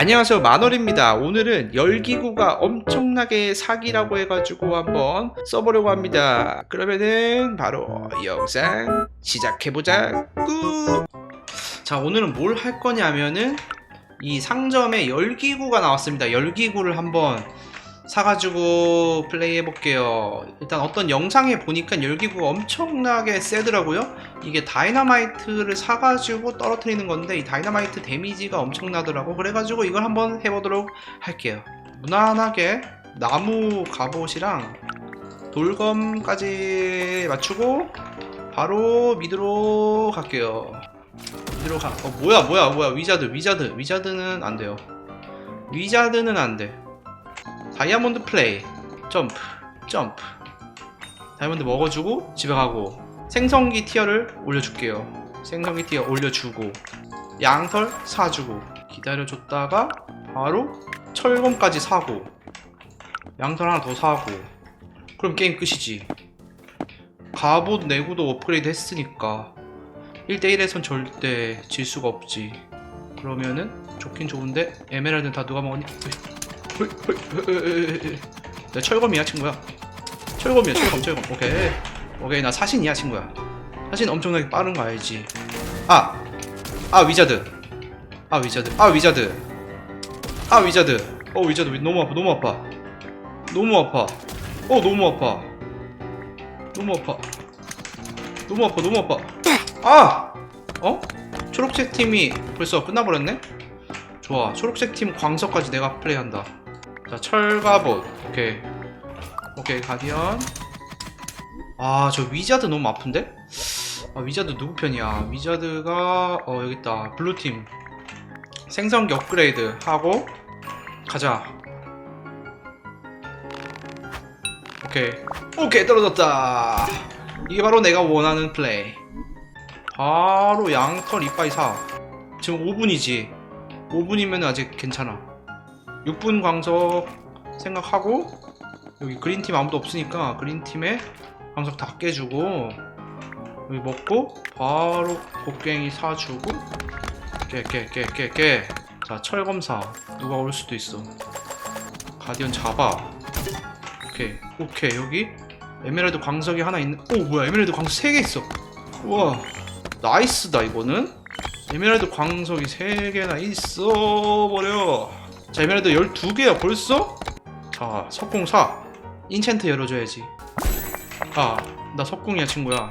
안녕하세요 만월입니다. 오늘은 열기구가 엄청나게 사기라고 해가지고 한번 써보려고 합니다. 그러면은 바로 영상 시작해보자. 꾹자 오늘은 뭘 할 거냐면은 이 상점에 열기구가 나왔습니다. 열기구를 한번 사가지고 플레이 해볼게요. 일단 어떤 영상에 보니까 열기구가 엄청나게 세더라고요. 이게 다이너마이트를 사가지고 떨어뜨리는 건데 이 다이너마이트 데미지가 엄청나더라고. 그래가지고 이걸 한번 해보도록 할게요. 무난하게 나무 갑옷이랑 돌검까지 맞추고 바로 미드로 갈게요. 미드로 가. 어, 뭐야 뭐야 뭐야. 위자드 위자드. 위자드는 안 돼요. 위자드는 안돼 다이아몬드 플레이. 점프 점프. 다이아몬드 먹어주고 집에 가고 생성기 티어를 올려줄게요. 생성기 티어 올려주고 양털 사주고 기다려줬다가 바로 철검까지 사고 양털 하나 더 사고. 그럼 게임 끝이지. 갑옷 내구도 업그레이드 했으니까 1대1에선 절대 질 수가 없지. 그러면은 좋긴 좋은데 에메랄드는 다 누가 먹었니? 나 철검이야 친구야 철검이야 철검 철검 오케이 오케이 나 사신이야 친구야 사신 엄청나게 빠른 거 알지 아! 아 위자드 아 위자드 아 위자드 아 위자드 어 위자드 위- 너무 아파 너무 아파 너무 아파 어 너무 아파 너무 아파 너무 아파 너무 아파 아! 어? 초록색 팀이 벌써 끝나버렸네? 좋아 초록색 팀 광석까지 내가 플레이한다 자 철갑옷. 오케이. 오케이 가디언. 아 저 위자드 너무 아픈데? 아 위자드 누구 편이야? 위자드가 어 여깄다. 블루팀. 생성기 업그레이드 하고 가자. 오케이. 오케이 떨어졌다. 이게 바로 내가 원하는 플레이. 바로 양털 이빠이 사. 지금 5분이지. 5분이면 아직 괜찮아 6분 광석 생각하고 여기 그린팀 아무도 없으니까 그린팀에 광석 다 깨주고 여기 먹고 바로 곡괭이 사주고 깨 깨 깨 깨깨 자 철검사. 누가 올 수도 있어. 가디언 잡아. 오케이 오케이. 여기 에메랄드 광석이 하나 있는 오 뭐야. 에메랄드 광석 3개 있어. 우와. 나이스다 이거는. 에메랄드 광석이 3개나 있어 버려 자 에메랄드 12개야 벌써? 자 석궁 사. 인챈트 열어줘야지. 아나 석궁이야 친구야.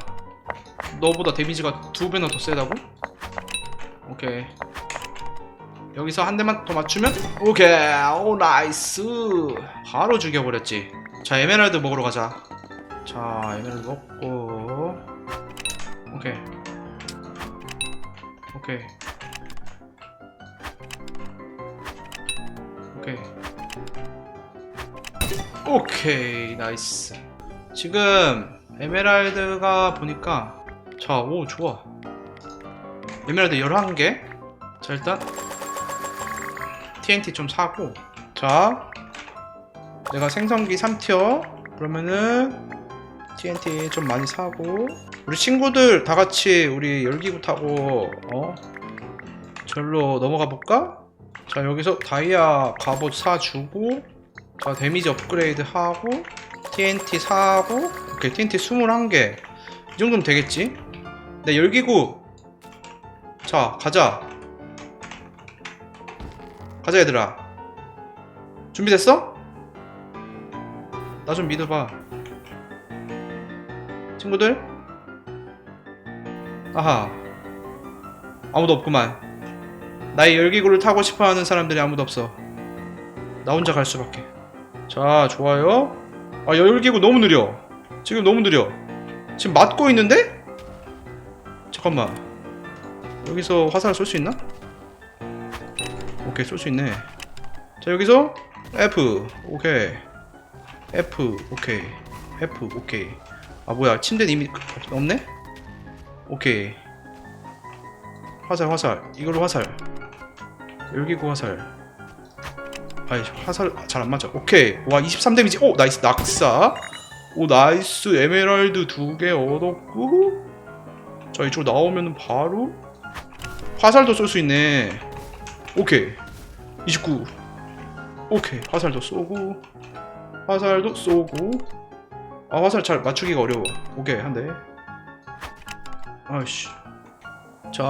너보다 데미지가 두 배나 더 세다고? 오케이. 여기서 한 대만 더 맞추면? 오케이. 오 나이스. 바로 죽여버렸지. 자 에메랄드 먹으러 가자. 자 에메랄드 먹고. 오케이. 오케이 오케이. 오케이 나이스. 지금 에메랄드가 보니까 자 오 좋아. 에메랄드 11개? 자 일단 TNT 좀 사고. 자 내가 생성기 3티어. 그러면은 TNT 좀 많이 사고. 우리 친구들 다 같이 우리 열기구 타고 어? 절로 넘어가 볼까? 자 여기서 다이아 갑옷 사주고 자 데미지 업그레이드 하고 TNT 사고 오케이 TNT 21개. 이 정도면 되겠지? 네 열기구. 자 가자. 가자 얘들아. 준비됐어? 나 좀 믿어봐. 친구들? 아하. 아무도 없구만 나의 열기구를 타고 싶어하는 사람들이 아무도 없어. 나 혼자 갈 수밖에. 자 좋아요. 아 열기구 너무 느려. 지금 너무 느려. 지금 맞고 있는데? 잠깐만. 여기서 화살을 쏠 수 있나? 오케이 쏠 수 있네. 자 여기서 F. 오케이. F. 오케이. F. 오케이. 아 뭐야. 침대는 이미 없- 없네? 오케이. 화살 화살. 이걸로 화살 열기 구 화살. 아이 화살 잘 안 맞아. 오케이. 와 23 데미지. 오 나이스. 낙사. 오 나이스. 에메랄드 두 개 얻었고. 자 이쪽 나오면 바로 화살도 쏠 수 있네. 오케이. 29 오케이. 화살도 쏘고. 화살도 쏘고. 아 화살 잘 맞추기가 어려워. 오케이 한대. 아이씨. 자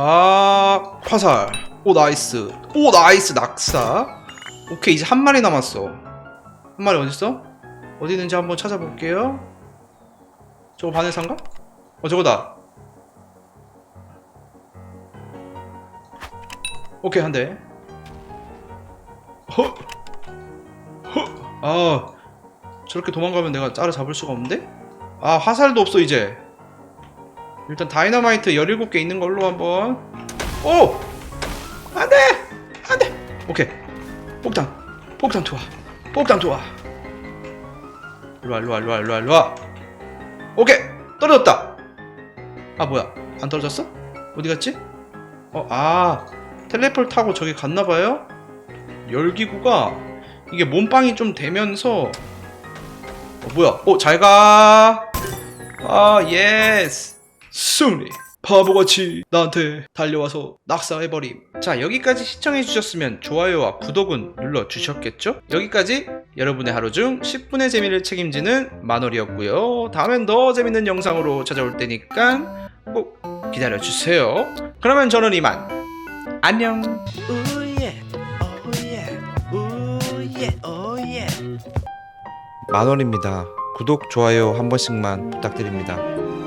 화살 오 나이스 오 나이스 낙사 오케이 이제 한 마리 남았어 한 마리 어딨어? 어디 있는지 한번 찾아볼게요 저거 바네산가? 어 저거다 오케이 한대 허! 허! 아 저렇게 도망가면 내가 따라 잡을 수가 없는데? 아 화살도 없어 이제 일단 다이너마이트 17개 있는 걸로 한번 오! 안돼! 안돼! 오케이. 폭탄. 폭탄 투하. 폭탄 투하. 일로와 일로와 일로와 일로와 일로와. 오케이. 떨어졌다. 아 뭐야? 안 떨어졌어? 어디 갔지? 어아. 텔레폴 타고 저기 갔나봐요? 열기구가 이게 몸빵이 좀 되면서 어 뭐야? 어 잘 가. 아 예스. 승리 바보같이 나한테 달려와서 낙사해버림 자 여기까지 시청해주셨으면 좋아요와 구독은 눌러주셨겠죠? 여기까지 여러분의 하루 중 10분의 재미를 책임지는 마놀이었고요 다음엔 더 재밌는 영상으로 찾아올 테니까 꼭 기다려주세요 그러면 저는 이만 안녕. 만원입니다. 구독, 좋아요 한 번씩만 부탁드립니다.